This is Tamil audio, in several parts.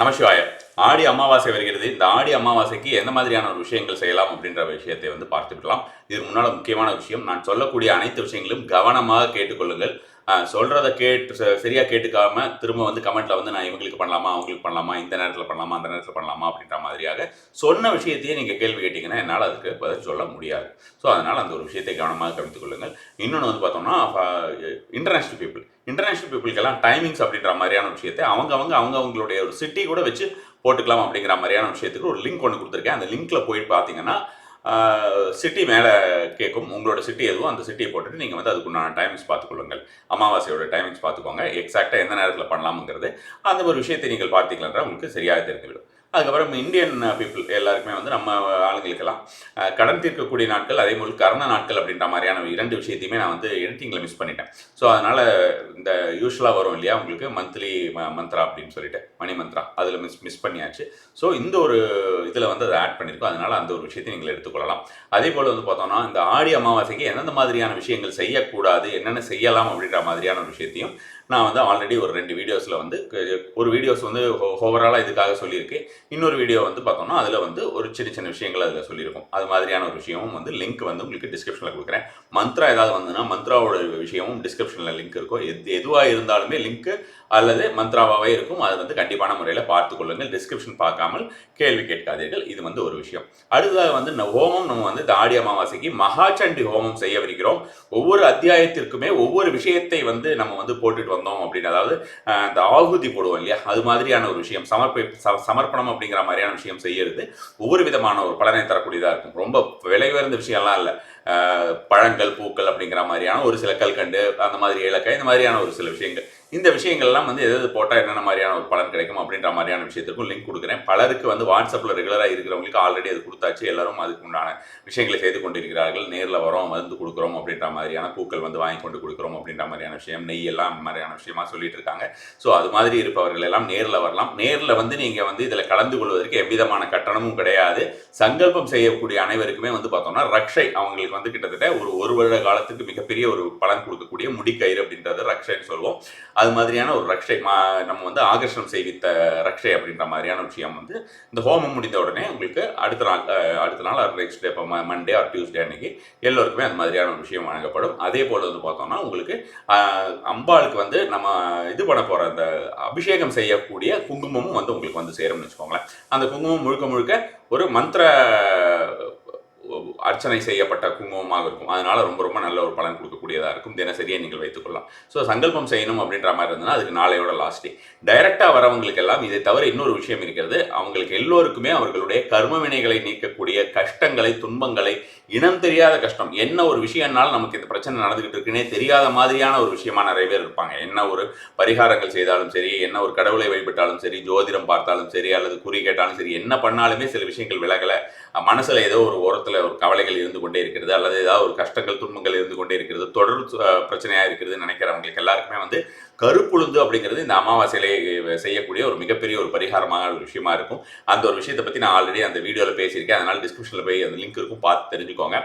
நமசிவாய. ஆடி அமாவாசை வருகிறது. இந்த ஆடி அமாவாசைக்கு எந்த மாதிரியான ஒரு விஷயங்கள் செய்யலாம் அப்படின்ற விஷயத்தை வந்து பார்த்து விடலாம் இது முன்னால் முக்கியமான விஷயம். நான் சொல்லக்கூடிய அனைத்து விஷயங்களும் கவனமாக கேட்டுக்கொள்ளுங்கள். சொல்கிறத கேட்டு ச- சரியா கேட்டுக்காம திரும்ப வந்து கமெண்ட்ல வந்து நான் இவங்களுக்கு பண்ணலாமா அவங்களுக்கு பண்ணலாமா இந்த நேரத்தில் பண்ணலாமா அந்த நேரத்தில் பண்ணலாமா அப்படின்ற மாதிரியாக சொன்ன விஷயத்தையே நீங்க கேள்வி கேட்டீங்கன்னா என்னால் அதுக்கு பதில் சொல்ல முடியாது. ஸோ அதனால அந்த ஒரு விஷயத்தை கவனமாக கவனித்துக் கொள்ளுங்கள். இன்னொன்று வந்து பார்த்தோம்னா இன்டர்நேஷ்னல் பீப்புள் இன்டர்நேஷ்னல் பீப்புளுக்கெல்லாம் டைமிங்ஸ் அப்படின்ற மாதிரியான விஷயத்தை அவங்க அவங்க அவங்க அவங்களுடைய ஒரு சிட்டி கூட வச்சு போட்டுக்கலாம் அப்படிங்கிற மாதிரியான விஷயத்துக்கு ஒரு லிங்க் ஒன்று கொடுத்துருக்கேன். அந்த லிங்க்ல போய் பார்த்தீங்கன்னா சிட்டி மேலே கேட்கும் உங்களோட சிட்டி எதுவும் அந்த சிட்டியை போட்டுட்டு நீங்கள் வந்து அதுக்குண்டான டைமிங்ஸ் பார்த்துக்கொள்ளுங்கள். அமாவாசையோட டைமிங்ஸ் பார்த்துக்கோங்க. எக்ஸாக்டாக எந்த நேரத்தில் பண்ணலாம்ங்கிறது அந்த ஒரு விஷயத்தை நீங்கள் பார்த்தீங்களா உங்களுக்கு சரியாக தெரிந்துவிடும். அதுக்கப்புறம் இந்தியன் பீப்புள் எல்லாருக்குமே வந்து நம்ம ஆளுங்களுக்கெல்லாம் கடன் தீர்க்கக்கூடிய நாட்கள் அதே போல் கரண நாட்கள் அப்படின்ற மாதிரியான இரண்டு விஷயத்தையுமே நான் வந்து எடிட்டிங்கில் மிஸ் பண்ணிட்டேன். ஸோ அதனால் இந்த யூஸ்வலாக வரும் இல்லையா உங்களுக்கு மந்த்லி மந்த்ரா அப்படின்னு சொல்லிட்டு மணி மந்த்ரா அதில் மிஸ் மிஸ் பண்ணியாச்சு. ஸோ இந்த ஒரு இதில் வந்து அதை ஆட் பண்ணியிருக்கோம் அதனால் அந்த ஒரு விஷயத்தை நீங்கள் எடுத்துக்கொள்ளலாம். அதே போல் வந்து பார்த்தோம்னா இந்த ஆடி அமாவாசைக்கு எந்தெந்த மாதிரியான விஷயங்கள் செய்யக்கூடாது என்னென்ன செய்யலாம் அப்படின்ற மாதிரியான ஒரு விஷயத்தையும் நான் வந்து ஆல்ரெடி ஒரு ரெண்டு வீடியோஸில் வந்து ஒரு வீடியோஸ் வந்து ஓவராலாக இதுக்காக சொல்லியிருக்கேன். இன்னொரு வீடியோ வந்து பார்த்தோம்னா அதில் வந்து ஒரு சின்ன சின்ன விஷயங்கள் அதில் சொல்லியிருக்கோம். அது மாதிரியான ஒரு விஷயமும் வந்து லிங்க் வந்து உங்களுக்கு டிஸ்கிரிப்ஷனில் கொடுக்குறேன். மந்த்ரா ஏதாவது வந்துன்னா மந்த்ராவோட விஷயமும் டிஸ்கிரிப்ஷனில் லிங்க் இருக்கும். எது எதுவாக இருந்தாலுமே லிங்க் அல்லது மந்த்ராவாகவே இருக்கும். அது வந்து கண்டிப்பான முறையில் பார்த்து கொள்ளுங்கள். டிஸ்கிரிப்ஷன் பார்க்காமல் கேள்வி கேட்காதீர்கள். இது வந்து ஒரு விஷயம். அடுத்ததாக வந்து இந்த ஹோமம் நம்ம வந்து இந்த ஆடி அமாவாசைக்கு மகாச்சண்டி ஹோமம் செய்யவிருக்கிறோம். ஒவ்வொரு அத்தியாயத்திற்குமே ஒவ்வொரு விஷயத்தை வந்து நம்ம வந்து போட்டுட்டு வந்தோம் அப்படின்னு. அதாவது அஹ், இந்த ஆகுதி போடுவோம் இல்லையா? அது மாதிரியான ஒரு விஷயம். சமர்ப்பி ச- சமர்ப்பணம் அப்படிங்கிற மாதிரியான விஷயம் செய்யறது ஒவ்வொரு விதமான ஒரு பலனை தரக்கூடியதாக இருக்கும். ரொம்ப விலை உயர்ந்த விஷயம்லாம் இல்லை. பழங்கள் பூக்கள் அப்படிங்கிற மாதிரியான ஒரு சில கல்கண்டு அந்த மாதிரி இலக்கை இந்த மாதிரியான ஒரு சில விஷயங்கள். இந்த விஷயங்கள்லாம் வந்து எது போட்டால் என்னென்ன மாதிரியான ஒரு பலன் கிடைக்கும் அப்படின்ற மாதிரியான விஷயத்துக்கும் லிங்க் கொடுக்குறேன். பலருக்கு வந்து வாட்ஸ்அப்பில் ரெகுலராக இருக்கிறவங்களுக்கு ஆல்ரெடி அது கொடுத்தாச்சு. எல்லாரும் அதுக்கு உண்டான விஷயங்களை செய்து கொண்டிருக்கிறார்கள். நேரில் வரோம் வந்து கொடுக்குறோம் அப்படின்ற மாதிரியான பூக்கள் வந்து வாங்கி கொண்டு கொடுக்குறோம் அப்படின்ற மாதிரியான விஷயம் நெய் எல்லாம் மாதிரியான விஷயமா சொல்லிட்டு இருக்காங்க. ஸோ அது மாதிரி இருப்பவர்கள் எல்லாம் நேரில் வரலாம். நேரில் வந்து நீங்கள் வந்து இதில் கலந்து கொள்வதற்கு எவ்விதமான கட்டணமும் கிடையாது. சங்கல்பம் செய்யக்கூடிய அனைவருக்குமே வந்து பார்த்தோம்னா ரக்ஷை அவங்களுக்கு வந்து கிட்டத்தட்ட ஒரு ஒரு வருட காலத்துக்கு மிகப்பெரிய ஒரு பலன் கொடுக்கக்கூடிய முடிக்கயிறு அப்படின்றது ரக்ஷைன்னு சொல்லுவோம் அது மாதிரியான ஒரு ரக்ஷை மா நம்ம வந்து ஆகர்ஷணம் செய்வித்த ரக்ஷை அப்படின்ற மாதிரியான விஷயம் வந்து இந்த ஹோமம் முடிந்த உடனே உங்களுக்கு அடுத்த நாள் அடுத்த நாள் நெக்ஸ்ட் டே இப்போ மண்டே ஆர் டியூஸ்டே அன்னைக்கு எல்லோருக்குமே அந்த மாதிரியான ஒரு விஷயம் வழங்கப்படும். அதே போல் வந்து பார்த்தோம்னா உங்களுக்கு அம்பாளுக்கு வந்து நம்ம இது பண்ண போகிற அந்த அபிஷேகம் செய்யக்கூடிய குங்குமமும் வந்து உங்களுக்கு வந்து சேரும்னு வச்சுக்கோங்களேன். அந்த குங்குமம் முழுக்க முழுக்க ஒரு மந்திர அர்ச்சனை செய்யப்பட்ட குங்குமமாக இருக்கும். அதனால ரொம்ப ரொம்ப நல்ல ஒரு பலன் கொடுக்கக்கூடியதாக இருக்கும். தினசரியாக நீங்கள் வைத்துக்கொள்ளலாம் ஸோ சங்கல்பம் செய்யணும் அப்படின்ற மாதிரி இருந்ததுன்னா அதுக்கு நாளையோட லாஸ்ட் டே டைரெக்டாக வரவங்களுக்கு எல்லாம் இதை தவிர இன்னொரு விஷயம் இருக்கிறது. அவங்களுக்கு எல்லோருக்குமே அவர்களுடைய கர்ம வினைகளை நீக்கக்கூடிய கஷ்டங்களை துன்பங்களை இனம் தெரியாத கஷ்டம் என்ன ஒரு விஷயம்னாலும் நமக்கு இந்த பிரச்சனை நடந்துகிட்டு இருக்குன்னே தெரியாத மாதிரியான ஒரு விஷயமா நிறைய பேர் இருப்பாங்க. என்ன ஒரு பரிகாரங்கள் செய்தாலும் சரி என்ன ஒரு கடவுளை வழிபட்டாலும் சரி ஜோதிடம் பார்த்தாலும் சரி அல்லது குறி கேட்டாலும் சரி என்ன பண்ணாலுமே சில விஷயங்கள் விலகலை. மனசில் ஏதோ ஒரு ஓரத்தில் ஒரு கவலைகள் இருந்து கொண்டே இருக்கிறது அல்லது ஏதாவது ஒரு கஷ்டங்கள் துன்பங்கள் இருந்து கொண்டே இருக்கிறது தொடர் பிரச்சனையாக இருக்கிறதுன்னு நினைக்கிறவங்களுக்கு எல்லாருக்குமே வந்து கருப்புழுந்து அப்படிங்கிறது இந்த அமாவாசையிலே செய்யக்கூடிய ஒரு மிகப்பெரிய ஒரு பரிகாரமான ஒரு விஷயமா இருக்கும். அந்த ஒரு விஷயத்தை பற்றி நான் ஆல்ரெடி அந்த வீடியோவில் பேசியிருக்கேன். அதனால் டிஸ்கிரிப்ஷனில் போய் அந்த லிங்க் இருக்கும் பார்த்து தெரிஞ்சுக்கோங்க.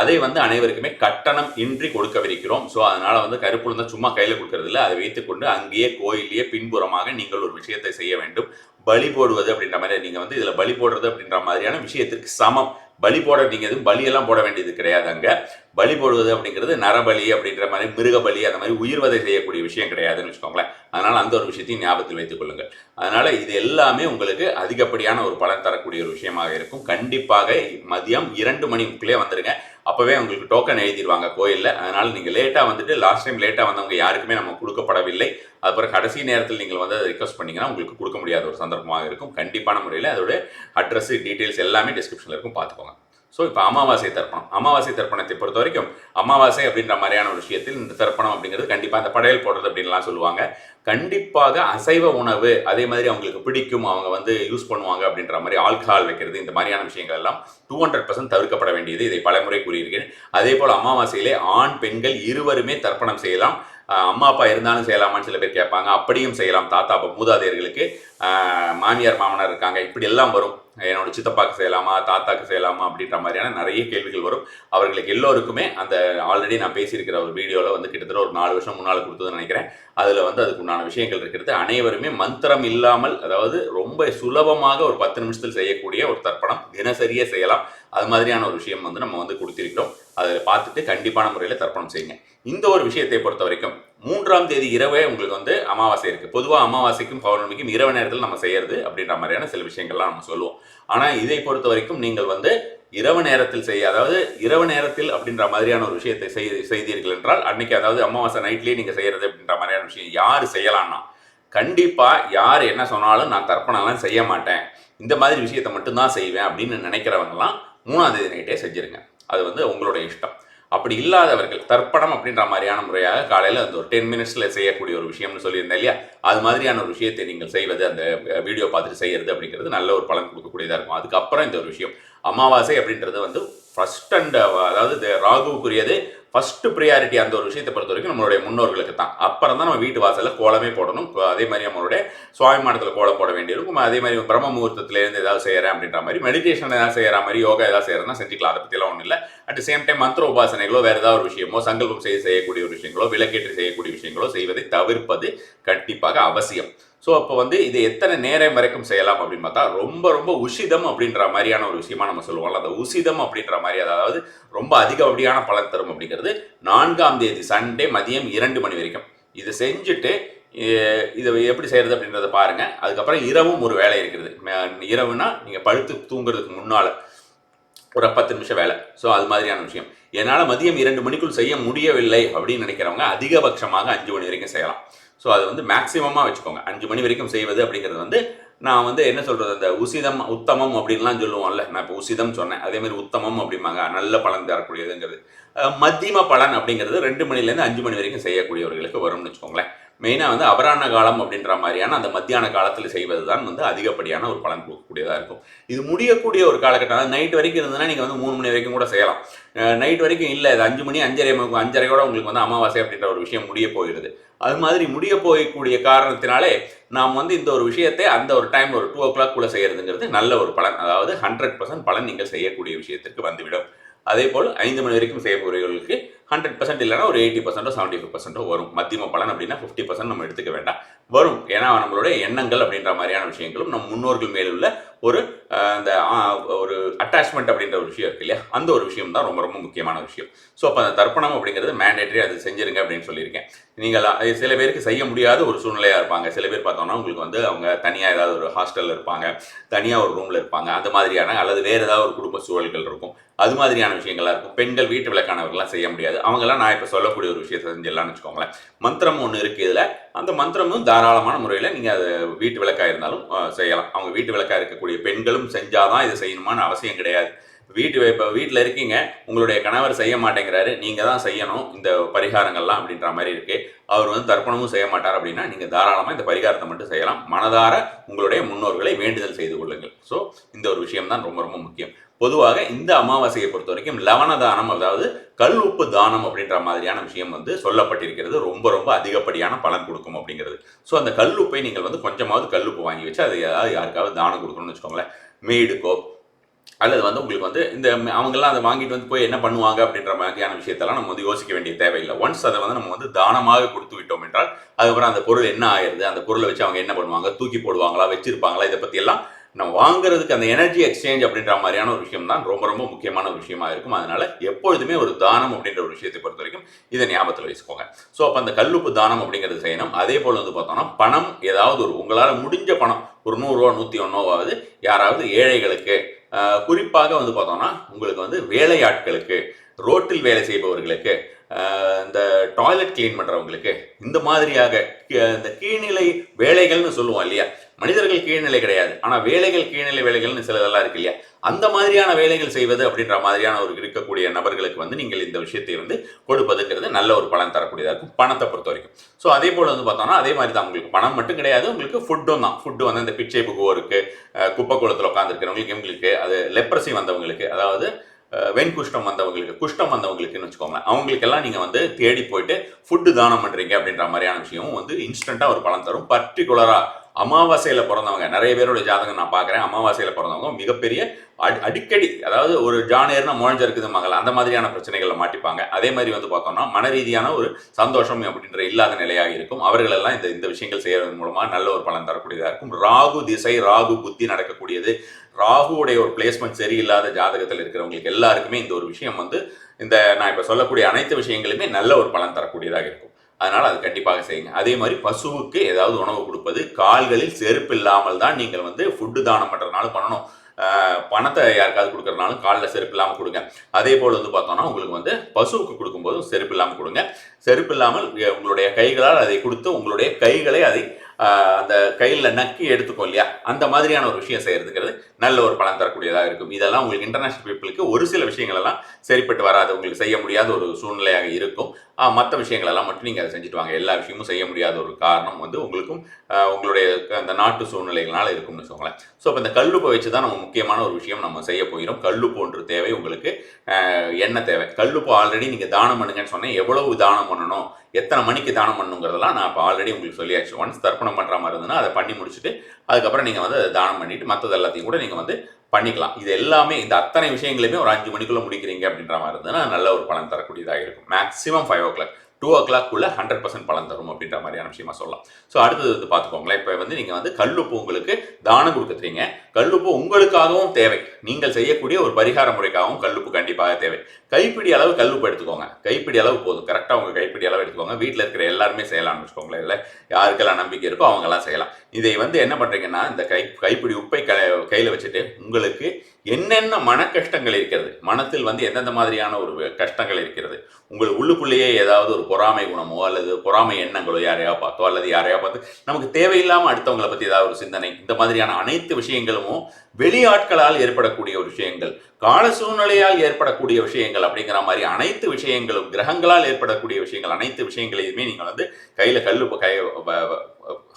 அதை வந்து அனைவருக்குமே கட்டணம் இன்றி கொடுக்கவிருக்கிறோம். ஸோ அதனால் வந்து கருப்புழுந்தா சும்மா கையில் கொடுக்கறது இல்லை அதை வைத்துக்கொண்டு அங்கேயே கோயிலேயே பின்புறமாக நீங்கள் ஒரு விஷயத்தை செய்ய வேண்டும். பலி போடுவது அப்படின்ற மாதிரி நீங்கள் வந்து இதில் பலி போடுறது அப்படின்ற மாதிரியான விஷயத்திற்கு சமம். பலி போட நீங்கள் எதுவும் பலியெல்லாம் போட வேண்டியது கிடையாது அங்கே. பலி போடுவது அப்படிங்கிறது நரபலி அப்படின்ற மாதிரி மிருகபலி அந்த மாதிரி உயிர்வதை செய்யக்கூடிய விஷயம் கிடையாதுன்னு வச்சுக்கோங்களேன். அதனால் அந்த ஒரு விஷயத்தையும் ஞாபகத்தில் வைத்துக் கொள்ளுங்கள். அதனால் இது எல்லாமே உங்களுக்கு அதிகப்படியான ஒரு பலன் தரக்கூடிய ஒரு விஷயமாக இருக்கும். கண்டிப்பாக மதியம் இரண்டு மணிக்குள்ளே வந்துடுங்க அப்போவே உங்களுக்கு டோக்கன் எழுதிடுவாங்க கோயிலில். அதனால் நீங்கள் லேட்டாக வந்துட்டு லாஸ்ட் டைம் லேட்டாக வந்தவங்க யாருக்குமே நம்ம கொடுக்கப்படவில்லை. அப்புறம் கடைசி நேரத்தில் நீங்கள் வந்து அதை ரிக்வஸ்ட் பண்ணிங்கன்னா உங்களுக்கு கொடுக்க முடியாத ஒரு சந்தர்ப்பமாக இருக்கும். கண்டிப்பான முறையில் அதோட அட்ரஸ் டீட்டெயில்ஸ் எல்லாமே டிஸ்கிரிப்ஷனில் இருக்கும். பார்த்துக்கோங்க. ஸோ இப்போ அமாவாசை தர்ப்பணம். அமாவாசை தர்ப்பணத்தை பொறுத்த வரைக்கும் அமாவாசை அப்படின்ற மாதிரியான ஒரு விஷயத்தில் இந்த தர்ப்பணம் அப்படிங்கிறது கண்டிப்பாக அந்த படையல் போடுறது அப்படின்லாம் சொல்லுவாங்க. கண்டிப்பாக அசைவ உணவு அதே மாதிரி அவங்களுக்கு பிடிக்கும் அவங்க வந்து யூஸ் பண்ணுவாங்க அப்படின்ற மாதிரி ஆல்கஹால் வைக்கிறது இந்த மாதிரியான விஷயங்கள் எல்லாம் டூ ஹண்ட்ரட் பர்சன்ட் தவிர்க்கப்பட வேண்டியது. இதை பலமுறை கூறியிருக்கேன் அதே போல் அமாவாசையிலே ஆண் பெண்கள் இருவருமே தர்ப்பணம் செய்யலாம். அம்மா அப்பா இருந்தாலும் செய்யலாமான்னு சில பேர் கேட்பாங்க. அப்படியும் செய்யலாம். தாத்தா அப்பா மூதாதையர்களுக்கு மாமியார் மாமனார் இருக்காங்க. இப்படி எல்லாம் வரும். என்னோட சித்தப்பாக்கு செய்யலாமா தாத்தாக்கு செய்யலாமா அப்படின்ற மாதிரியான நிறைய கேள்விகள் வரும். அவர்களுக்கு எல்லோருக்குமே அந்த ஆல்ரெடி நான் பேசியிருக்கிற ஒரு வீடியோவில் வந்து கிட்டத்தட்ட ஒரு நாலு வருஷம் முன்னால் கொடுத்ததுன்னு நினைக்கிறேன். அதில் வந்து அதுக்கு உண்டான விஷயங்கள் இருக்கிறது. அனைவருமே மந்திரம் இல்லாமல் அதாவது ரொம்ப சுலபமாக ஒரு பத்து நிமிஷத்தில் செய்யக்கூடிய ஒரு தர்ப்பணம் தினசரியே செய்யலாம். அது மாதிரியான ஒரு விஷயம் வந்து நம்ம வந்து கொடுத்திருக்கிறோம். அதில் பார்த்துட்டு கண்டிப்பான முறையில் தர்ப்பணம் செய்யுங்க. இந்த ஒரு விஷயத்தை பொறுத்த வரைக்கும் மூன்றாம் தேதி இரவே உங்களுக்கு வந்து அமாவாசை இருக்குது பொதுவாக அமாவாசைக்கும் பௌர்ணமிக்கும் இரவு நேரத்தில் நம்ம செய்யறது அப்படின்ற மாதிரியான சில விஷயங்கள்லாம் நம்ம சொல்லுவோம். ஆனால் இதை பொறுத்த வரைக்கும் நீங்கள் வந்து இரவு நேரத்தில் செய்ய அதாவது இரவு நேரத்தில் அப்படின்ற மாதிரியான ஒரு விஷயத்தை செய் செய்தீர்கள் என்றால் அன்னைக்கு அதாவது அமாவாசை நைட்லேயே நீங்கள் செய்யறது அப்படின்ற மாதிரியான விஷயம் யார் செய்யலாம்னா கண்டிப்பாக யார் என்ன சொன்னாலும் நான் தர்ப்பணம்லாம் செய்ய மாட்டேன். இந்த மாதிரி விஷயத்தை மட்டும்தான் செய்வேன் அப்படின்னு நினைக்கிறவங்கலாம் மூணாம் தேதி நைட்டே செஞ்சுருங்க. அது வந்து உங்களோட இஷ்டம். அப்படி இல்லாதவர்கள் தர்ப்பணம் அப்படின்ற மாதிரியான முறையாக காலையில் அந்த ஒரு டென் மினிட்ஸில் செய்யக்கூடிய ஒரு விஷயம்னு சொல்லியிருந்தேன் இல்லையா? அது மாதிரியான ஒரு விஷயத்தை நீங்கள் செய்வது அந்த வீடியோ பார்த்துட்டு செய்யறது அப்படிங்கிறது நல்ல ஒரு பலன் கொடுக்கக்கூடியதாக இருக்கும். அதுக்கப்புறம் இந்த ஒரு விஷயம். அமாவாசை அப்படின்றது வந்து ஃபர்ஸ்ட் அண்ட் அதாவது ராகுவுக்குரியது ஃபஸ்ட்டு ப்ரியாரிட்டி அந்த ஒரு விஷயத்தை பொறுத்த வரைக்கும் நம்மளுடைய முன்னோர்களுக்கு தான். அப்புறம் தான் நம்ம வீட்டு வாசலில் கோலமே போடணும். அதே மாதிரி நம்மளுடைய சுவாமிமானத்தில் கோலம் போட வேண்டியிருக்கும் அதே மாதிரி பிரம்ம முகூர்த்தத்துலேருந்து ஏதாவது செய்கிறேன் அப்படின்ற மாதிரி மெடிடேஷன் ஏதாவது செய்கிற மாதிரி யோகா ஏதாவது செய்கிறதுனா செஞ்சுக்கலாம். அதை பற்றிலாம் ஒன்றும் இல்லை. அட் சேம் டைம் மந்திர உபாசனைகளோ வேறு ஏதாவது ஒரு விஷயமோ சங்கல்பம் செய்ய செய்யக்கூடிய ஒரு விஷயங்களோ விளக்கேற்றி செய்யக்கூடிய விஷயங்களோ செய்வதை தவிர்ப்பது கண்டிப்பாக அவசியம். ஸோ அப்போ வந்து இது எத்தனை நேரம் வரைக்கும் செய்யலாம் அப்படின்னு பார்த்தா ரொம்ப ரொம்ப உஷிதம் அப்படின்ற மாதிரியான ஒரு விஷயமா நம்ம சொல்லுவோம்ல. அந்த உசிதம் அப்படின்ற மாதிரி அதாவது ரொம்ப அதிகப்படியான பலன் தரும் அப்படிங்கிறது நான்காம் தேதி சண்டே மதியம் இரண்டு மணி வரைக்கும். இதை செஞ்சுட்டு இதை எப்படி செய்கிறது அப்படின்றத பாருங்கள் அதுக்கப்புறம் இரவும் ஒரு வேலை இருக்கிறது இரவுனா நீங்கள் படுத்து தூங்குறதுக்கு முன்னால் ஒரு பத்து நிமிஷம் வேலை. ஸோ அது மாதிரியான விஷயம். என்னால் மதியம் இரண்டு மணிக்குள் செய்ய முடியவில்லை அப்படின்னு நினைக்கிறவங்க அதிகபட்சமாக அஞ்சு மணி வரைக்கும் செய்யலாம். ஸோ அது வந்து மேக்ஸிமமாக வச்சுக்கோங்க. அஞ்சு மணி வரைக்கும் செய்வது அப்படிங்கிறது வந்து நான் வந்து என்ன சொல்கிறது அந்த உசிதம் உத்தமம் அப்படின்லாம் சொல்லுவோம்ல. நான் இப்போ உசிதம் சொன்னேன். அதேமாதிரி உத்தமம் அப்படிம்பாங்க. நல்ல பலன் தரக்கூடியதுங்கிறது. மத்தியம பலன் அப்படிங்கிறது ரெண்டு மணிலேருந்து அஞ்சு மணி வரைக்கும் செய்யக்கூடியவர்களுக்கு வரும்னு வச்சுக்கோங்களேன். மெயினாக வந்து அபராண காலம் அப்படின்ற மாதிரியான அந்த மத்தியான காலத்தில் செய்வது தான் வந்து அதிகப்படியான ஒரு பலன் கொடுக்கக்கூடியதாக இருக்கும். இது முடியக்கூடிய ஒரு காலகட்டம். அதாவது நைட் வரைக்கும் இருந்ததுன்னா நீங்கள் வந்து மூணு மணி வரைக்கும் கூட செய்யலாம். நைட் வரைக்கும் இல்லை. இது அஞ்சு மணி அஞ்சரை அஞ்சரையோட உங்களுக்கு வந்து அமாவாசை அப்படின்ற ஒரு விஷயம் முடிய போயிடுது. அது மாதிரி முடிய போகக்கூடிய காரணத்தினாலே நாம் வந்து இந்த ஒரு விஷயத்தை அந்த ஒரு டைம் ஒரு டூ ஓ கிளாக் குள்ளே செய்கிறதுங்கிறது நல்ல ஒரு பலன். அதாவது ஹண்ட்ரட் பர்சன்ட் பலன் நீங்கள் செய்யக்கூடிய விஷயத்திற்கு வந்துவிடும். அதே போல் ஐந்து மணி வரைக்கும் செய்யக்கூடியவர்களுக்கு ஹண்ட்ரட் பர்சன்ட் இல்லைனா ஒரு எயிட்டி பர்சன்டோ செவன்ட்டி ஃபைவ் பர்சன்ட்டோ வரும். மத்தியம பலன் அப்படின்னா ஃபிஃப்டி பர்சன்ட் நம்ம எடுத்துக்க வேண்டாம். வரும். ஏன்னா நம்மளுடைய எண்ணங்கள் அப்படின்ற மாதிரியான விஷயங்களும் நம் முன்னோர்கள் மேலுள்ள ஒரு அந்த ஒரு அட்டாச்மெண்ட் அப்படின்ற ஒரு விஷயம் இருக்கு இல்லையா? அந்த ஒரு விஷயம் தான் ரொம்ப ரொம்ப முக்கியமான விஷயம். ஸோ அப்போ அந்த தர்ப்பணம் அப்படிங்கிறது மேண்டேட்டரி அது செஞ்சிருங்க அப்படின்னு சொல்லியிருக்கேன். நீங்கள் அது சில பேருக்கு செய்ய முடியாத ஒரு சூழ்நிலையாக இருப்பாங்க. சில பேர் பார்த்தோம்னா உங்களுக்கு வந்து அவங்க தனியாக ஏதாவது ஒரு ஹாஸ்டலில் இருப்பாங்க. தனியாக ஒரு ரூமில் இருப்பாங்க. அந்த மாதிரியான அல்லது வேறு ஏதாவது ஒரு குடும்ப சூழல்கள் இருக்கும். அது மாதிரியான விஷயங்களாக இருக்கும். பெண்கள் வீட்டு விளக்கானவர்கள்லாம் செய்ய முடியாது. அவங்கெல்லாம் நான் இப்போ சொல்லக்கூடிய ஒரு விஷயத்தை செஞ்சிடலாம்னு வச்சுக்கோங்களேன். மந்திரம் ஒன்று இருக்குது இதில். அந்த மந்திரமும் தாராளமான முறையில் நீங்கள் அது வீட்டு விளக்காக இருந்தாலும் செய்யலாம். அவங்க வீட்டு விளக்காக இருக்கக்கூடிய பெண்களும் செஞ்சாதான் இதை செய்யணுமான்னு அவசியம் கிடையாது. வீட்டு இப்போ வீட்டில் இருக்கீங்க உங்களுடைய கணவர் செய்ய மாட்டேங்கிறாரு நீங்கள் தான் செய்யணும் இந்த பரிகாரங்கள்லாம் அப்படின்ற மாதிரி இருக்கு. அவர் வந்து தர்ப்பணமும் செய்ய மாட்டார் அப்படின்னா நீங்கள் தாராளமாக இந்த பரிகாரத்தை மட்டும் செய்யலாம். மனதார உங்களுடைய முன்னோர்களை வேண்டுதல் செய்து கொள்ளுங்கள். ஸோ இந்த ஒரு விஷயம் தான் ரொம்ப ரொம்ப முக்கியம். பொதுவாக இந்த அமாவாசையை பொறுத்த வரைக்கும் லவண தானம் அதாவது கல் உப்பு தானம் அப்படின்ற மாதிரியான விஷயம் வந்து சொல்லப்பட்டிருக்கிறது. ரொம்ப ரொம்ப அதிகப்படியான பலன் கொடுக்கும் அப்படிங்கிறது. ஸோ அந்த கல் உப்பை நீங்கள் வந்து கொஞ்சமாவது கல் உப்பு வாங்கி வச்சு அதை ஏதாவது யாருக்காவது தானம் கொடுக்கணும்னு வச்சுக்கோங்களேன். மேடுக்கோ அல்லது வந்து உங்களுக்கு வந்து இந்த அவங்கெல்லாம் அதை வாங்கிட்டு வந்து போய் என்ன பண்ணுவாங்க அப்படின்ற மாதிரியான விஷயத்தெல்லாம் நம்ம வந்து யோசிக்க வேண்டிய தேவையில்லை. ஒன்ஸ் அதை வந்து நம்ம வந்து தானமாக கொடுத்து விட்டோம் என்றால் அதுக்கப்புறம் அந்த பொருள் என்ன ஆயிருது அந்த பொருளை வச்சு அவங்க என்ன பண்ணுவாங்க? தூக்கி போடுவாங்களா? வச்சிருப்பாங்களா? இதை பற்றியெல்லாம் நம்ம வாங்குறதுக்கு அந்த எனர்ஜி எக்ஸ்சேஞ்ச் அப்படின்ற மாதிரியான ஒரு விஷயம் தான் ரொம்ப ரொம்ப முக்கியமான ஒரு விஷயமா இருக்கும். அதனால எப்பொழுதுமே ஒரு தானம் அப்படின்ற ஒரு விஷயத்தை பொறுத்த வரைக்கும் இதை ஞாபகத்தில் வச்சுக்கோங்க. ஸோ அப்போ அந்த கல்லுப்பு தானம் அப்படிங்கிறது செய்யணும். அதே போல் வந்து பார்த்தோம்னா பணம் ஏதாவது ஒரு உங்களால் முடிஞ்ச பணம் ஒரு நூறுரூவா நூற்றி ஒன்றோவாவது யாராவது ஏழைகளுக்கு குறிப்பாக வந்து பார்த்தோம்னா உங்களுக்கு வந்து வேலையாட்களுக்கு ரோட்டில் வேலை செய்பவர்களுக்கு இந்த டாய்லெட் க்ளீன் பண்ணுறவங்களுக்கு இந்த மாதிரியாக கீ- இந்த கீழ்நிலை வேலைகள்னு சொல்லுவோம் இல்லையா? மனிதர்கள் கீழ்நிலை கிடையாது. ஆனால் வேலைகள் கீழ்நிலை வேலைகள்னு சிலதெல்லாம் இருக்கு இல்லையா? அந்த மாதிரியான வேலைகள் செய்வது அப்படின்ற மாதிரியான ஒரு இருக்கக்கூடிய நபர்களுக்கு வந்து நீங்கள் இந்த விஷயத்தை வந்து கொடுப்பதுங்கிறது நல்ல ஒரு பலன் தரக்கூடியதாக இருக்கும் பணத்தை பொறுத்த வரைக்கும். ஸோ அதே போல் வந்து பார்த்தோம்னா அதே மாதிரி தான் உங்களுக்கு பணம் மட்டும் கிடையாது உங்களுக்கு ஃபுட்டும் தான். ஃபுட்டு வந்து இந்த பிச்சை புகுவோருக்கு குப்பை குளத்தில் உட்காந்துருக்கிறவங்களுக்கு இவங்களுக்கு அது லெப்ரசி வந்தவங்களுக்கு அதாவது வெண் வெண்குஷ்டம் வந்தவங்களுக்கு குஷ்டம் வந்தவங்களுக்குன்னு வச்சுக்கோங்களேன். அவங்களுக்கெல்லாம் நீங்கள் வந்து தேடி போயிட்டு ஃபுட்டு தானம் பண்ணுறீங்க அப்படின்ற மாதிரியான விஷயமும் வந்து இன்ஸ்டண்ட்டாக ஒரு பலன் தரும். பர்டிகுலராக அமாவாசையில் பிறந்தவங்க. நிறைய பேரோட ஜாதகம் நான் பார்க்குறேன். அமாவாசையில் பிறந்தவங்க மிகப்பெரிய அடி அடிக்கடி அதாவது ஒரு ஜானேர்னா முழஞ்சிருக்குது மகள் அந்த மாதிரியான பிரச்சனைகளை மாட்டிப்பாங்க. அதே மாதிரி வந்து பார்த்தோம்னா மன ரீதியான ஒரு சந்தோஷம் அப்படின்ற இல்லாத நிலையாக இருக்கும். அவர்களெல்லாம் இந்த இந்த விஷயங்கள் செய்யறது மூலமாக நல்ல ஒரு பலன் தரக்கூடியதாக இருக்கும். ராகு திசை ராகு புத்தி நடக்கக்கூடியது. ராகுவுடைய ஒரு பிளேஸ்மெண்ட் சரியில்லாத ஜாதகத்தில் இருக்கிறவங்களுக்கு எல்லாருக்குமே இந்த ஒரு விஷயம் வந்து இந்த நான் இப்போ சொல்லக்கூடிய அனைத்து விஷயங்களுமே நல்ல ஒரு பலன் தரக்கூடியதாக இருக்கும். அதனால் அது கண்டிப்பாக செய்யுங்க. அதே மாதிரி பசுவுக்கு ஏதாவது உணவு கொடுப்பது கால்களில் செருப்பு இல்லாமல் தான் நீங்கள் வந்து ஃபுட்டு தானம் பண்ணுறதுனால பண்ணணும். பணத்தை யாருக்காவது கொடுக்குறனாலும் காலில் செருப்பு இல்லாமல் கொடுங்க. அதே போல் வந்து பார்த்தோம்னா உங்களுக்கு வந்து பசுவுக்கு கொடுக்கும்போது செருப்பு இல்லாமல் கொடுங்க. செருப்பு இல்லாமல் உங்களுடைய கைகளால் அதை கொடுத்து உங்களுடைய கைகளை அதை அந்த கையில் நக்கி எடுத்துக்கோ இல்லையா? அந்த மாதிரியான ஒரு விஷயம் செய்யறதுங்கிறது நல்ல ஒரு பலன் தரக்கூடியதாக இருக்கும். இதெல்லாம் உங்களுக்கு இன்டர்நேஷனல் பீப்புளுக்கு ஒரு சில விஷயங்கள் எல்லாம் சரிப்பட்டு வராது. உங்களுக்கு செய்ய முடியாத ஒரு சூழ்நிலையாக இருக்கும். மற்ற விஷயங்களெல்லாம் மட்டும் நீங்கள் அதை செஞ்சுட்டு வாங்க. எல்லா விஷயமும் செய்ய முடியாத ஒரு காரணம் வந்து உங்களுக்கும் உங்களுடைய அந்த நாட்டு சூழ்நிலைகளால் இருக்கும்னு வச்சுக்கோங்களேன். ஸோ இப்போ இந்த கல்லுப்பை வச்சு தான் நம்ம முக்கியமான ஒரு விஷயம் நம்ம செய்ய போகிறோம். கல்லுப்பு தேவை உங்களுக்கு எண்ணெய் தேவை? கல்லுப்பு ஆல்ரெடி நீங்கள் தானம் பண்ணுங்கன்னு சொன்னேன். எவ்வளவு தானம் பண்ணணும்? எத்தனை மணிக்கு தானம் பண்ணணுங்கிறதெல்லாம் நான் இப்போ ஆல்ரெடி உங்களுக்கு சொல்லியாச்சு. ஒன்ஸ் தர்ப்பணம் பண்ணுற மாதிரி இருந்ததுன்னா அதை பண்ணி முடிச்சுட்டு அதுக்கப்புறம் நீங்கள் வந்து அதை தானம் பண்ணிவிட்டு மற்றது எல்லாத்தையும் கூட நீங்கள் வந்து பண்ணிக்கலாம். இது எல்லாமே இந்த அத்தனை விஷயங்களையுமே ஒரு அஞ்சு மணிக்குள்ளே முடிக்கிறீங்க அப்படின்ற மாதிரி இருந்ததுன்னா நல்ல ஒரு பலன் தரக்கூடியதாக இருக்கும் maximum five o'clock two ஓ கிளாக்குள்ளே ஹண்ட்ரட் பர்சன்ட் பலன் தரும் அப்படின்ற மாதிரியான விஷயமா சொல்லலாம். ஸோ அடுத்தது வந்து பார்த்துக்கோங்களேன். இப்போ வந்து நீங்கள் வந்து கல்லுப்பு உங்களுக்கு தானம் கொடுக்குறீங்க. கல்லுப்பு உங்களுக்காகவும் தேவை. நீங்கள் செய்யக்கூடிய ஒரு பரிகார முறைக்காகவும் கல்லுப்பு கண்டிப்பாக தேவை. கைப்பிடி அளவு கல்லுப்பு எடுத்துக்கோங்க. கைப்பிடி அளவு போதும். கரெக்டாக உங்கள் கைப்பிடி அளவு எடுத்துக்கோங்க. வீட்டில் இருக்கிற எல்லாருமே செய்யலாம்னு வச்சுக்கோங்களேன். இல்லை யாருக்கெல்லாம் நம்பிக்கை இருக்கோ அவங்கெல்லாம் செய்யலாம். இதை வந்து என்ன பண்ணுறீங்கன்னா இந்த கை கைப்பிடி உப்பை க கையில் வச்சுட்டு உங்களுக்கு என்னென்ன மன கஷ்டங்கள் இருக்கிறது? மனத்தில் வந்து எந்தெந்த மாதிரியான ஒரு கஷ்டங்கள் இருக்கிறது? உங்கள் உள்ளுக்குள்ளேயே ஏதாவது ஒரு பொறாமை குணமோ அல்லது பொறாமை எண்ணங்களோ யாரையா பார்த்தோ அல்லது யாரையா பார்த்து நமக்கு தேவையில்லாமல் அடுத்தவங்களை பற்றி ஏதாவது ஒரு சிந்தனை இந்த மாதிரியான அனைத்து விஷயங்களும் வெளியாட்களால் ஏற்படக்கூடிய ஒரு விஷயங்கள் கால சூழ்நிலையால் ஏற்படக்கூடிய விஷயங்கள் அப்படிங்கிற மாதிரி அனைத்து விஷயங்களும் கிரகங்களால் ஏற்படக்கூடிய விஷயங்கள் அனைத்து விஷயங்களையுமே நீங்கள் வந்து கையில் கல் கை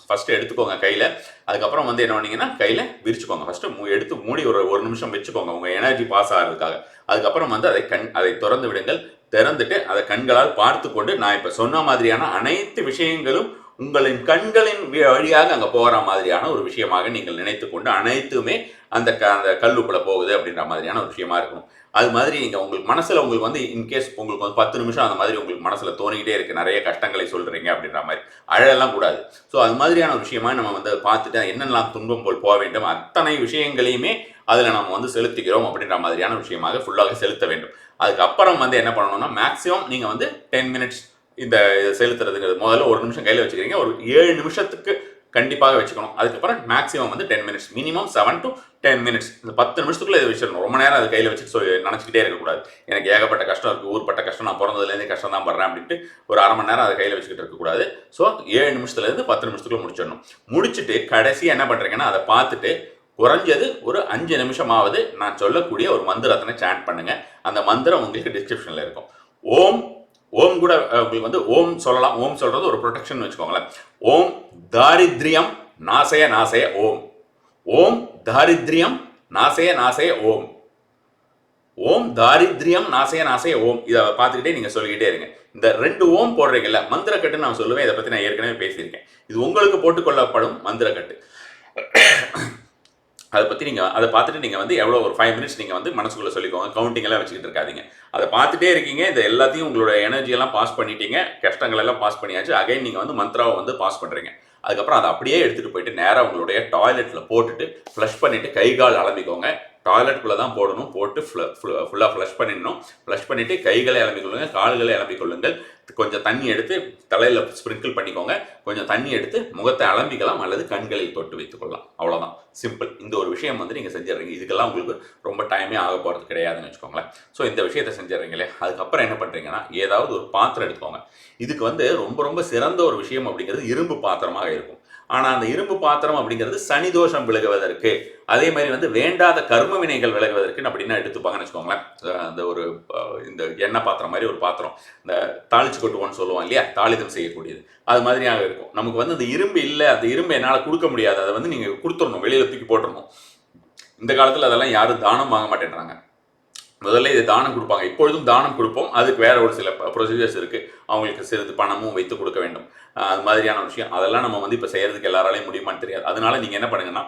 ஃபஸ்ட்டு எடுத்துக்கோங்க கையில். அதுக்கப்புறம் வந்து என்ன பண்ணீங்கன்னா கையில் விரிச்சுக்கோங்க. ஃபஸ்ட்டு எடுத்து மூடி ஒரு ஒரு நிமிஷம் வச்சுக்கோங்க. உங்கள் எனர்ஜி பாஸ் ஆகிறதுக்காக. அதுக்கப்புறம் வந்து அதை கண் அதை திறந்து விடுங்கள். திறந்துட்டு அதை கண்களால் பார்த்து கொண்டு நான் இப்போ சொன்ன மாதிரியான அனைத்து விஷயங்களும் உங்களின் கண்களின் வழியாக அங்கே போகிற மாதிரியான ஒரு விஷயமாக நீங்கள் நினைத்து கொண்டு அனைத்துமே அந்த க அந்த கல்லுக்குள்ளே போகுது அப்படின்ற மாதிரியான ஒரு விஷயமா இருக்கணும். அது மாதிரி நீங்கள் உங்களுக்கு மனசில் உங்களுக்கு வந்து இன்கேஸ் உங்களுக்கு வந்து பத்து நிமிஷம் அந்த மாதிரி உங்களுக்கு மனசில் தோணிக்கிட்டே இருக்குது நிறைய கஷ்டங்களை சொல்கிறீங்க அப்படின்ற மாதிரி. அழலாம் கூடாது. ஸோ அது மாதிரியான ஒரு விஷயமா நம்ம வந்து பார்த்துட்டு என்னென்னலாம் துன்பம் போல் போக வேண்டும் அத்தனை விஷயங்களையுமே அதில் நம்ம வந்து செலுத்திக்கிறோம் அப்படின்ற மாதிரியான விஷயமாக ஃபுல்லாக செலுத்த வேண்டும். அதுக்கப்புறம் வந்து என்ன பண்ணணும்னா மேக்ஸிமம் நீங்கள் வந்து டென் மினிட்ஸ் இந்த இதை செலுத்துறதுங்கிறது. முதல்ல ஒரு நிமிஷம் கையில் வச்சுக்கிறீங்க. ஒரு ஏழு நிமிஷத்துக்கு கண்டிப்பாக வச்சுக்கணும். அதுக்கப்புறம் மேக்ஸிமம் வந்து ten minutes minimum seven to ten minutes இந்த பத்து நிமிஷத்துக்குள்ள இதை வச்சிடணும். ரொம்ப நேரம் அது கையில் வச்சுட்டு சொல்லி நினச்சிக்கிட்டே இருக்கக்கூடாது. எனக்கு ஏகப்பட்ட கஷ்டம் இருக்குது ஊர்பட்ட கஷ்டம். நான் பிறந்ததுலேருந்தே கஷ்டம் தான் படுறேன் அப்படின்ட்டு ஒரு அரை மணி நேரம் அதை கையில் வச்சுக்கிட்டு இருக்கக்கூடாது. ஸோ ஏழு நிமிஷத்துலேருந்து பத்து நிமிஷத்துக்குள்ள முடிச்சிடணும். முடிச்சுட்டு கடைசியாக என்ன பண்ணுறீங்கன்னா அதை பார்த்துட்டு குறைஞ்சது ஒரு அஞ்சு நிமிஷமாவது நான் சொல்லக்கூடிய ஒரு மந்திரத்தினை சாண்ட் பண்ணுங்கள் அந்த மந்திரம் உங்களுக்கு டிஸ்கிரிப்ஷனில் இருக்கும். ஓம் ஓம் கூட உங்களுக்கு வந்து ஓம் சொல்லலாம். ஓம் சொல்றது ஒரு ப்ரொடெக்ஷன் வச்சுக்கோங்களேன். ஓம் தாரித்ரியம் நாசய நாசய ஓம். ஓம் தாரித்ரியம் நாசய நாசய ஓம். ஓம் தாரித்ரியம் நாசய நாசய ஓம். இதை பார்த்துக்கிட்டே நீங்கள் சொல்லிக்கிட்டே இருங்க. இந்த ரெண்டு ஓம் போடுறீங்கல்ல மந்திரக்கட்டு நான் சொல்லுவேன். இதை பற்றி நான் ஏற்கனவே பேசியிருக்கேன். இது உங்களுக்கு போட்டுக்கொள்ளப்படும் மந்திரக்கட்டு. அதை பற்றி நீங்கள் அதை பார்த்துட்டு நீங்கள் வந்து எவ்வளோ ஒரு ஃபைவ் மினிட்ஸ் நீங்கள் வந்து மனசுக்குள்ளே சொல்லிக்கோங்க. கவுண்டிங் எல்லாம் வச்சுக்கிட்டு இருக்காதீங்க. அதை பார்த்துட்டே இருக்கீங்க. இது எல்லாத்தையும் உங்களோட எனர்ஜியெல்லாம் பாஸ் பண்ணிட்டீங்க. கஷ்டங்கள் எல்லாம் பாஸ் பண்ணியாச்சு. அகைன் நீங்கள் வந்து மந்த்ராவை வந்து பாஸ் பண்ணுறீங்க அதுக்கப்புறம் அதை அப்படியே எடுத்துகிட்டு போயிட்டு நேராக உங்களுடைய டாய்லெட்டில் போட்டுட்டு ஃப்ளஷ் பண்ணிவிட்டு கை கால் அலம்பிக்கோங்க. டாய்லெட்டுக்குள்ளே தான் போடணும். போட்டு ஃபுல்லாக ஃப்ளஷ் பண்ணிடணும். ஃப்ளஷ் பண்ணிவிட்டு கைகளை இளம்பிக்கொள்ளுங்க கால்களை இளம்பிக்கொள்ளுங்கள் கொஞ்சம் தண்ணி எடுத்து தலையில் ஸ்ப்ரிங்கிள் பண்ணிக்கோங்க. கொஞ்சம் தண்ணி எடுத்து முகத்தை அலம்பிக்கலாம் அல்லது கண்களில் தொட்டு வைத்துக்கொள்ளலாம் அவ்வளோதான் சிம்பிள் இந்த ஒரு விஷயம் வந்து நீங்கள் செஞ்சிடுறீங்க. இதுக்கெல்லாம் உங்களுக்கு ரொம்ப டைமே ஆக போகிறது கிடையாதுன்னு வச்சுக்கோங்களேன். ஸோ இந்த விஷயத்தை செஞ்சிடுறீங்களே. அதுக்கப்புறம் என்ன பண்ணுறீங்கன்னா ஏதாவது ஒரு பாத்திரம் எடுத்துக்கோங்க. இதுக்கு வந்து ரொம்ப ரொம்ப சிறந்த ஒரு விஷயம் அப்படிங்கிறது இரும்பு பாத்திரமாக இருக்கும். ஆனால் அந்த இரும்பு பாத்திரம் அப்படிங்கிறது சனி தோஷம் விலகுவதற்கு அதே மாதிரி வந்து வேண்டாத கர்ம வினைகள் விலகுவதற்கு அப்படின்னா எடுத்துப்பாங்கன்னு வச்சுக்கோங்களேன். அந்த ஒரு இந்த எண்ணெய் பாத்திரம் மாதிரி ஒரு பாத்திரம் இந்த தாளிச்சு கொட்டுவோன்னு சொல்லுவோம் இல்லையா? தாளிதம் செய்யக்கூடியது. அது மாதிரியாக இருக்கும். நமக்கு வந்து அந்த இரும்பு இல்லை அந்த இரும்பு என்னால் கொடுக்க முடியாது. அதை வந்து நீங்கள் கொடுத்துடணும். வெளியில் தூக்கி போட்டுடணும். இந்த காலத்தில் அதெல்லாம் யாரும் தானம் வாங்க மாட்டேன்றாங்க. முதல்ல இது தானம் கொடுப்பாங்க. இப்பொழுதும் தானம் கொடுப்போம். அதுக்கு வேற ஒரு சில ப்ரொசீஜர்ஸ் இருக்கு. அவங்களுக்கு சிறிது பணமும் வைத்து கொடுக்க வேண்டும். அது மாதிரியான விஷயம். அதெல்லாம் நம்ம வந்து இப்போ செய்யறதுக்கு எல்லாராலையும் முடியுமான்னு தெரியாது. அதனால நீங்க என்ன பண்ணுங்கன்னா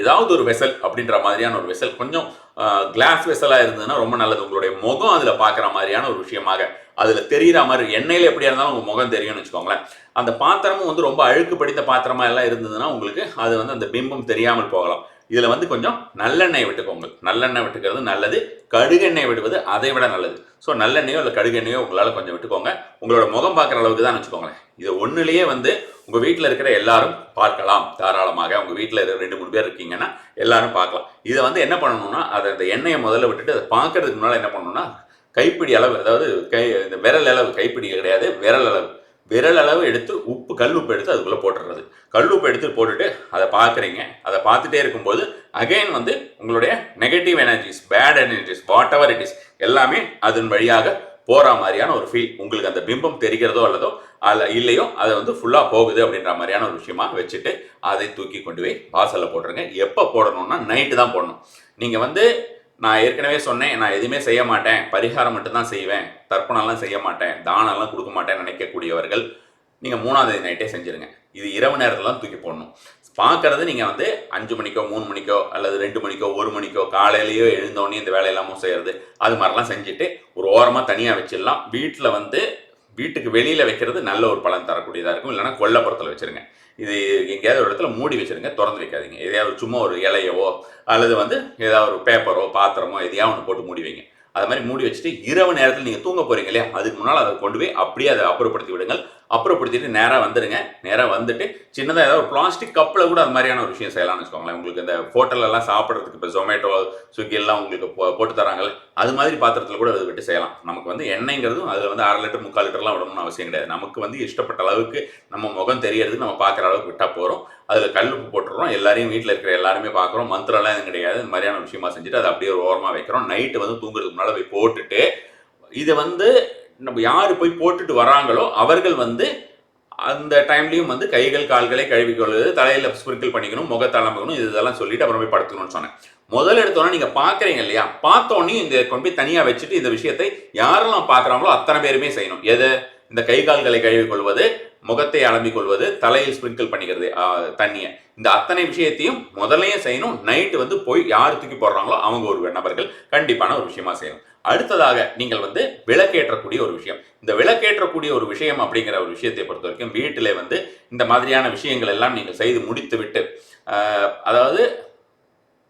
ஏதாவது ஒரு வெசல் அப்படின்ற மாதிரியான ஒரு வெசல் கொஞ்சம் கிளாஸ் வெசலாக இருந்ததுன்னா ரொம்ப நல்லது. உங்களுடைய முகம் அதில் பார்க்குற மாதிரியான ஒரு விஷயமாக அதில் தெரிகிற மாதிரி எண்ணெயில் எப்படியா இருந்தாலும் உங்கள் முகம் தெரியும்னு வச்சுக்கோங்களேன். அந்த பாத்திரமும் வந்து ரொம்ப அழுக்கு படித்த பாத்திரமா எல்லாம் இருந்ததுன்னா உங்களுக்கு அது வந்து அந்த பிம்பம் தெரியாமல் போகலாம். இதில் வந்து கொஞ்சம் நல்லெண்ணெய் விட்டுக்கோங்க நல்லெண்ணெய் விட்டுக்கிறது நல்லது. கடுகெண்ணெய் விடுவது அதை விட நல்லது. ஸோ நல்லெண்ணெயோ இல்லை கடுகெண்ணெயோ உங்களால் கொஞ்சம் விட்டுக்கோங்க. உங்களோட முகம் பார்க்குற அளவுக்கு தான் வச்சுக்கோங்களேன். இது ஒன்றுலேயே வந்து உங்கள் வீட்டில் இருக்கிற எல்லாரும் பார்க்கலாம் தாராளமாக. உங்கள் வீட்டில் ரெண்டு மூணு பேர் இருக்கீங்கன்னா எல்லாரும் பார்க்கலாம். இதை வந்து என்ன பண்ணணும்னா அதை அந்த எண்ணெயை முதல்ல விட்டுட்டு அதை பார்க்கறதுக்கு முன்னால் என்ன பண்ணணும்னா கைப்பிடி அளவு அதாவது கை இந்த விரல் அளவு கைப்பிடி கிடையாது. விரல் அளவு. விரல் அளவு எடுத்து உப்பு கல் உப்பு எடுத்து அதுக்குள்ளே போட்டுடுறது கல் உப்பு எடுத்து போட்டுட்டு அதை பார்க்குறீங்க. அதை பார்த்துட்டே இருக்கும்போது அகைன் வந்து உங்களுடைய negative energies bad energies whatever it is எல்லாமே அதன் வழியாக போகிற மாதிரியான ஒரு ஃபீல் உங்களுக்கு அந்த பிம்பம் தெரிகிறதோ அல்லதோ அல்ல இல்லையோ அதை வந்து ஃபுல்லாக போகுது அப்படின்ற மாதிரியான ஒரு விஷயமா வச்சுட்டு அதை தூக்கி கொண்டு போய் வாசலில் போட்டுருங்க. எப்போ போடணும்னா நைட்டு தான் போடணும். நீங்கள் வந்து நான் ஏற்கனவே சொன்னேன் நான் எதுவுமே செய்ய மாட்டேன். பரிகாரம் மட்டும்தான் செய்வேன். தர்ப்பணம்லாம் செய்ய மாட்டேன். தானம்லாம் கொடுக்க மாட்டேன்னு நினைக்கக்கூடியவர்கள் நீங்கள் மூணாவது நைட்டே செஞ்சுருங்க. இது இரவு நேரத்தில் தான் தூக்கி போடணும். பார்க்கறது நீங்கள் வந்து அஞ்சு மணிக்கோ மூணு மணிக்கோ அல்லது ரெண்டு மணிக்கோ ஒரு மணிக்கோ காலையிலேயோ எழுந்தோடனே இந்த வேலையெல்லாமும் செய்கிறது அது மாதிரிலாம் செஞ்சுட்டு ஒரு ஓரமாக தனியாக வச்சிடலாம். வீட்டில் வந்து வீட்டுக்கு வெளியில் வைக்கிறது நல்ல ஒரு பலன் தரக்கூடியதாக இருக்கும். இல்லைன்னா கொல்லப்புறத்தில் வச்சுருங்க. இது எங்கேயாவது ஒரு இடத்துல மூடி வச்சிருங்க திறந்து வைக்காதீங்க. எதையாவது சும்மா ஒரு இலையவோ அல்லது வந்து ஏதாவது ஒரு பேப்பரோ பாத்திரமோ எதையாவது ஒன்று போட்டு மூடி வைங்க. அது மாதிரி மூடி வச்சுட்டு இரவு நேரத்தில் நீங்கள் தூங்க போகிறீங்க இல்லையா? அதுக்கு முன்னால் அதை கொண்டு போய் அப்படியே அதை அப்புறப்படுத்தி விடுங்கள். அப்புறப்படுத்திட்டு நேராக வந்துடுங்க நேராக வந்துட்டு சின்னதாக ஏதாவது ஒரு பிளாஸ்டிக் கப்பில் கூட அது மாதிரியான ஒரு விஷயம் செய்யலாம்னு வச்சுக்கோங்களேன். உங்களுக்கு இந்த ஹோட்டலெல்லாம் சாப்பிட்றதுக்கு இப்போ ஜொமேட்டோ ஸ்விக்கி எல்லாம் உங்களுக்கு போ- போட்டு தராங்கல்ல அது மாதிரி பாத்திரத்தில் கூட அதை விட்டு செய்யலாம். நமக்கு வந்து எண்ணெய்ங்கிறதும் அதில் வந்து அரை லிட்டர் முக்கால் லிட்டர்லாம் விடணும்னு அவசியம் கிடையாது. நமக்கு வந்து இஷ்டப்பட்ட அளவுக்கு நம்ம முகம் தெரியறதுக்கு நம்ம பார்க்குற அளவுக்கு விட்டால் போகிறோம் அதில் கல் உப்பு போட்டுறோம். எல்லாரையும் வீட்டில் இருக்கிற எல்லாருமே பார்க்குறோம் மந்திரம்லாம் எதுவும் கிடையாது. இந்த மாதிரியான விஷயமா செஞ்சுட்டு அதை அப்படியே ஒரு ஓரமாக வைக்கிறோம். நைட்டு வந்து தூங்குறதுக்கு முன்னால் போய் போட்டுட்டு இதை வந்து நம்ம யார் போய் போட்டுட்டு வராங்களோ அவர்கள் வந்து அந்த டைம்லையும் வந்து கைகள் கால்களை கழுவிக்கொள்வது தலையில் ஸ்பிரிங்கிள் பண்ணிக்கணும் முகத்தை அலம்பிக்கணும் இது இதெல்லாம் சொல்லிட்டு அப்புறம் போய் படுத்துக்கணும்னு சொன்னேன். முதல்ல எடுத்தோன்னா நீங்கள் பார்க்குறீங்க இல்லையா? பார்த்தோன்னே இந்த கொண்டு போய் தனியாக வச்சுட்டு இந்த விஷயத்தை யாரெல்லாம் பார்க்குறாங்களோ அத்தனை பேருமே செய்யணும். எது? இந்த கை கால்களை கழுவிக்கொள்வது முகத்தை அலம்பிக் கொள்வது தலையில் ஸ்பிரிங்கிள் பண்ணிக்கிறது தண்ணியை. இந்த அத்தனை விஷயத்தையும் முதல்லயே செய்யணும். நைட்டு வந்து போய் யார் தூக்கி போடுறாங்களோ அவங்க ஒரு நபர்கள் கண்டிப்பான ஒரு விஷயமா செய்யணும். அடுத்ததாக நீங்கள் வந்து விளக்கேற்றக்கூடிய ஒரு விஷயம். இந்த விளக்கேற்றக்கூடிய ஒரு விஷயம் அப்படிங்கிற ஒரு விஷயத்தை பொறுத்த வரைக்கும் வீட்டிலே வந்து இந்த மாதிரியான விஷயங்கள் எல்லாம் நீங்கள் செய்து முடித்து விட்டு அதாவது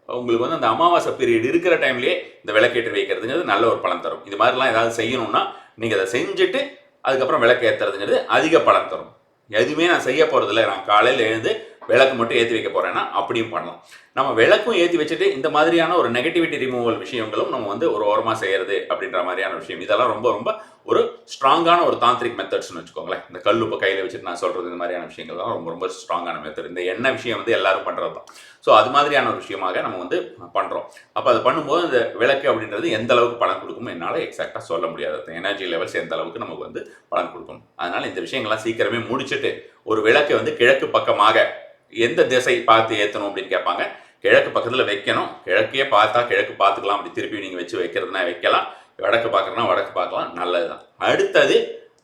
உங்களுக்கு வந்து அந்த அமாவாசை பீரியட் இருக்கிற டைம்லேயே இந்த விளக்கேற்றி வைக்கிறதுங்கிறது நல்ல ஒரு பலன் தரும். இது மாதிரிலாம் ஏதாவது செய்யணும்னா நீங்கள் அதை செஞ்சுட்டு அதுக்கப்புறம் விளக்கேற்றுறதுங்கிறது அதிக பலன் தரும். எதுவுமே நான் செய்ய போகிறதில்ல நான் காலையில் எழுந்து விளக்கு மட்டும் ஏற்றி வைக்க போகிறேன்னா அப்படியும் பண்ணலாம். நம்ம விளக்கும் ஏற்றி வச்சுட்டு இந்த மாதிரியான ஒரு நெகட்டிவிட்டி ரிமூவல் விஷயங்களும் நம்ம வந்து ஒரு ஓரமாக செய்கிறது அப்படின்ற மாதிரியான விஷயம். இதெல்லாம் ரொம்ப ரொம்ப ஒரு ஸ்ட்ராங்கான ஒரு தாந்திரிக் மெத்தட்ஸ்னு வச்சுக்கோங்களேன். இந்த கல்லுப்பை கையில் வச்சுட்டு நான் சொல்கிறது இந்த மாதிரியான விஷயங்கள் தான் ரொம்ப ரொம்ப ஸ்ட்ராங்கான மெத்தட் இந்த எண்ணெய் விஷயம் வந்து எல்லாரும் பண்ணுறது தான் ஸோ அது மாதிரியான ஒரு விஷயமாக நம்ம வந்து பண்ணுறோம் அப்போ அது பண்ணும்போது இந்த விளக்கு அப்படின்றது எந்த அளவுக்கு பலன் கொடுக்குமோ என்னால் எக்ஸாக்டாக சொல்ல முடியாது. எனர்ஜி லெவல்ஸ் எந்த அளவுக்கு நமக்கு வந்து பலன் கொடுக்கும். அதனால் இந்த விஷயங்கள்லாம் சீக்கிரமே முடிச்சுட்டு ஒரு விளக்கை வந்து கிழக்கு பக்கமாக எந்த திசை பார்த்து ஏற்றணும் அப்படின்னு கேட்பாங்க. கிழக்கு பக்கத்தில் வைக்கணும். கிழக்கே பார்த்தா கிழக்கு பார்த்துக்கலாம் அப்படி திருப்பி நீங்கள் வச்சு வைக்கிறதுனா வைக்கலாம். வடக்கு பார்க்குறதுனா வடக்கு பார்க்கலாம். நல்லது தான் அடுத்தது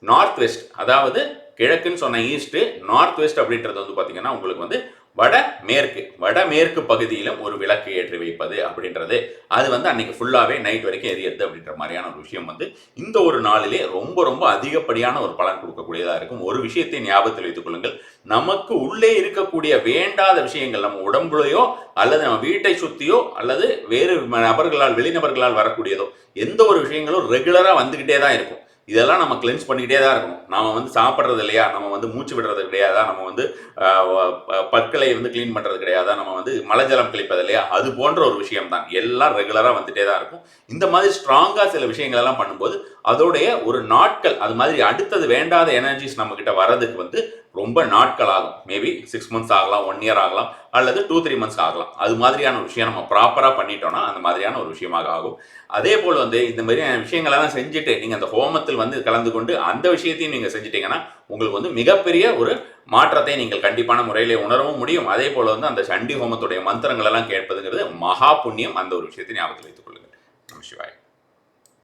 நார்த் வெஸ்ட் அதாவது கிழக்குன்னு சொன்ன ஈஸ்ட்டு நார்த் வெஸ்ட் அப்படின்றது வந்து பார்த்தீங்கன்னா உங்களுக்கு வந்து வட மேற்கு வடமேற்கு பகுதியிலும் ஒரு விளக்கு ஏற்றி வைப்பது அப்படின்றது. அது வந்து அன்னைக்கு ஃபுல்லாகவே நைட் வரைக்கும் எரியது அப்படின்ற மாதிரியான ஒரு விஷயம் வந்து இந்த ஒரு நாளிலே ரொம்ப ரொம்ப அதிகப்படியான ஒரு பலன் கொடுக்கக்கூடியதாக இருக்கும். ஒரு விஷயத்தை ஞாபகத்தில் வைத்துக் கொள்ளுங்கள். நமக்கு உள்ளே இருக்கக்கூடிய வேண்டாத விஷயங்கள் நம்ம உடம்புலையோ அல்லது நம்ம வீட்டை சுற்றியோ அல்லது வேறு நபர்களால் வெளிநபர்களால் வரக்கூடியதோ எந்த ஒரு விஷயங்களும் ரெகுலராக வந்துக்கிட்டே தான் இருக்கும். இதெல்லாம் நம்ம கிளென்ஸ் பண்ணிக்கிட்டே தான் இருக்கணும். நம்ம வந்து சாப்பிட்றது இல்லையா? நம்ம வந்து மூச்சு விடுறது கிடையாதா? நம்ம வந்து ப- பற்களை வந்து க்ளீன் பண்ணுறது கிடையாதா? நம்ம வந்து மலஜலம் கழிப்பது இல்லையா? அது போன்ற ஒரு விஷயம் தான் எல்லாம் ரெகுலராக வந்துட்டே தான் இருக்கும். இந்த மாதிரி ஸ்ட்ராங்காக சில விஷயங்கள் எல்லாம் பண்ணும்போது அதோடைய ஒரு நாட்கள் அது மாதிரி அடுத்தது வேண்டாத எனர்ஜிஸ் நம்ம கிட்ட வர்றதுக்கு வந்து ரொம்ப நாட்கள் ஆகும் மேபி சிக்ஸ் மந்த்ஸ் ஆகலாம் ஒன் இயர் ஆகலாம் அல்லது டூ த்ரீ மந்த்ஸ் ஆகலாம். அது மாதிரியான ஒரு விஷயம் நம்ம ப்ராப்பராக பண்ணிட்டோம்னா அந்த மாதிரியான ஒரு விஷயமாக ஆகும். அதே போல் வந்து இந்த மாதிரியான விஷயங்களெல்லாம் செஞ்சுட்டு நீங்கள் அந்த ஹோமத்தில் வந்து கலந்து கொண்டு அந்த விஷயத்தையும் நீங்கள் செஞ்சிட்டீங்கன்னா உங்களுக்கு வந்து மிகப்பெரிய ஒரு மாற்றத்தை நீங்கள் கண்டிப்பான முறையிலே உணரவும் முடியும். அதே போல் வந்து அந்த சண்டி ஹோமத்துடைய மந்திரங்கள் எல்லாம் கேட்பதுங்கிறது மகா புண்ணியம் அந்த ஒரு விஷயத்தை ஞாபகத்தில் வைத்துக் கொள்ளுங்கள். நம சிவாய்.